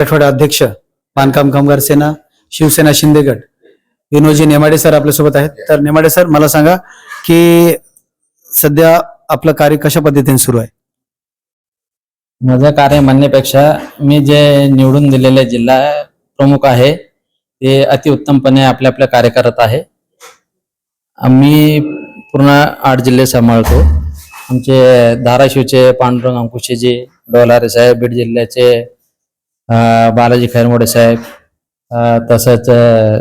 मराठवाडा अध्यक्ष बांधकाम कामगार सेना शिवसेना शिंदेगड विनोजी नेमाडे सर आपल्यासोबत आहेत. तर नेमाडे सर मला सांगा की सध्या आपलं कार्य कशा पद्धतीने सुरू आहे? माझं कार्य म्हणण्यापेक्षा मी जे निवडून दिलेले जिल्हा प्रमुख आहे ते अतिउत्तमपणे आपले आपले कार्य करत आहे. आम्ही पूर्ण आठ जिल्हे सांभाळतो. आमचे धाराशिवचे पांडुरंग अंकुशेजी डोलारे साहेब बीड जिल्ह्याचे बालाजी खैरमोडे साहेब तसंच अं,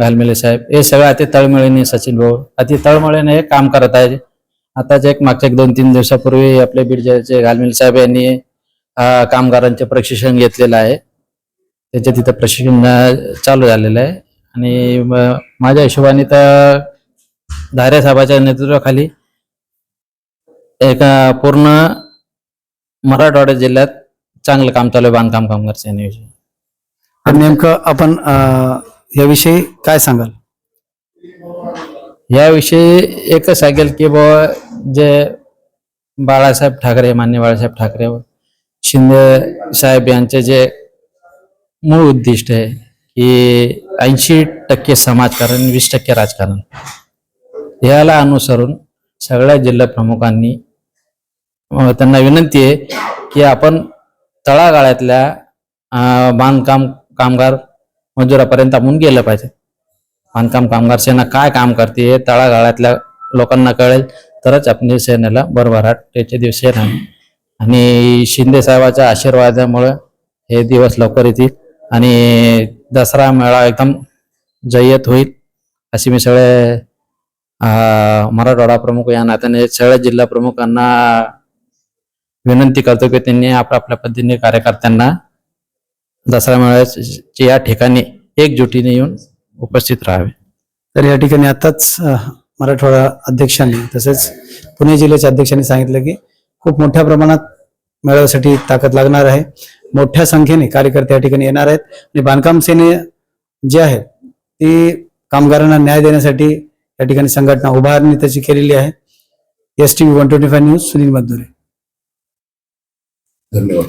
घालमेले साहेब हे सगळं अति तळमळीने सचिन भाऊ अति तळमळीने हे काम करत आहे आताच एक मागच्या एक दोन तीन दिवसापूर्वी आपले बीडचे घालमेले घालमेल साहेब यांनी कामगारांचे प्रशिक्षण घेतलेलं आहे. त्याच्या तिथं प्रशिक्षण चालू झालेलं आहे. आणि माझ्या हिशोबाने तर धारे साहेबाच्या नेतृत्वाखाली एका पूर्ण मराठवाडा जिल्ह्यात चांगलं काम चालू आहे बांधकाम कामगार सेनेविषयी तर नेमकं आपण अं, याविषयी काय सांगाल? याविषयी एकच सांगेल की बुवा जे बाळासाहेब ठाकरे मान्य बाळासाहेब ठाकरे व शिंदे साहेब यांचे जे मूळ उद्दिष्ट आहे की ऐंशी टक्के समाजकारण वीस टक्के राजकारण याला अनुसरून सगळ्या जिल्हा प्रमुखांनी अं, त्यांना विनंती आहे की आपण तळागाळ्यातल्या बांधकाम कामगार मजुरापर्यंत आपण गेलं पाहिजे. बांधकाम कामगार सेना काय काम करते हे तळागाळातल्या लोकांना कळेल. तरच आपली सेनेला भरभराट त्याचे दिवस येणार. आणि शिंदे साहेबाच्या आशीर्वादामुळं हे दिवस लवकर येतील. आणि दसरा मेळा एकदम जय्यत होईल अशी मी सगळे मराठवाडा प्रमुख या नात्याने सगळ्या जिल्हा प्रमुखांना विनंती करतो की त्यांनी आपापल्या पद्धतीने कार्यकर्त्यांना दसरा मेळाव्याच्या या ठिकाणी एकजुटीने येऊन उपस्थित राहावे. तर या ठिकाणी आताच मराठवाडा अध्यक्षांनी तसेच पुणे जिल्ह्याच्या अध्यक्षांनी सांगितलं की खूप मोठ्या प्रमाणात मेळाव्यासाठी ताकद लागणार आहे. मोठ्या संख्येने कार्यकर्ते या ठिकाणी येणार आहेत. आणि बांधकाम सेने जे आहे ती कामगारांना न्याय देण्यासाठी या ठिकाणी संघटना उभारणी त्याची केलेली आहे. S T V one twenty five news Sunil Madhure del negocio.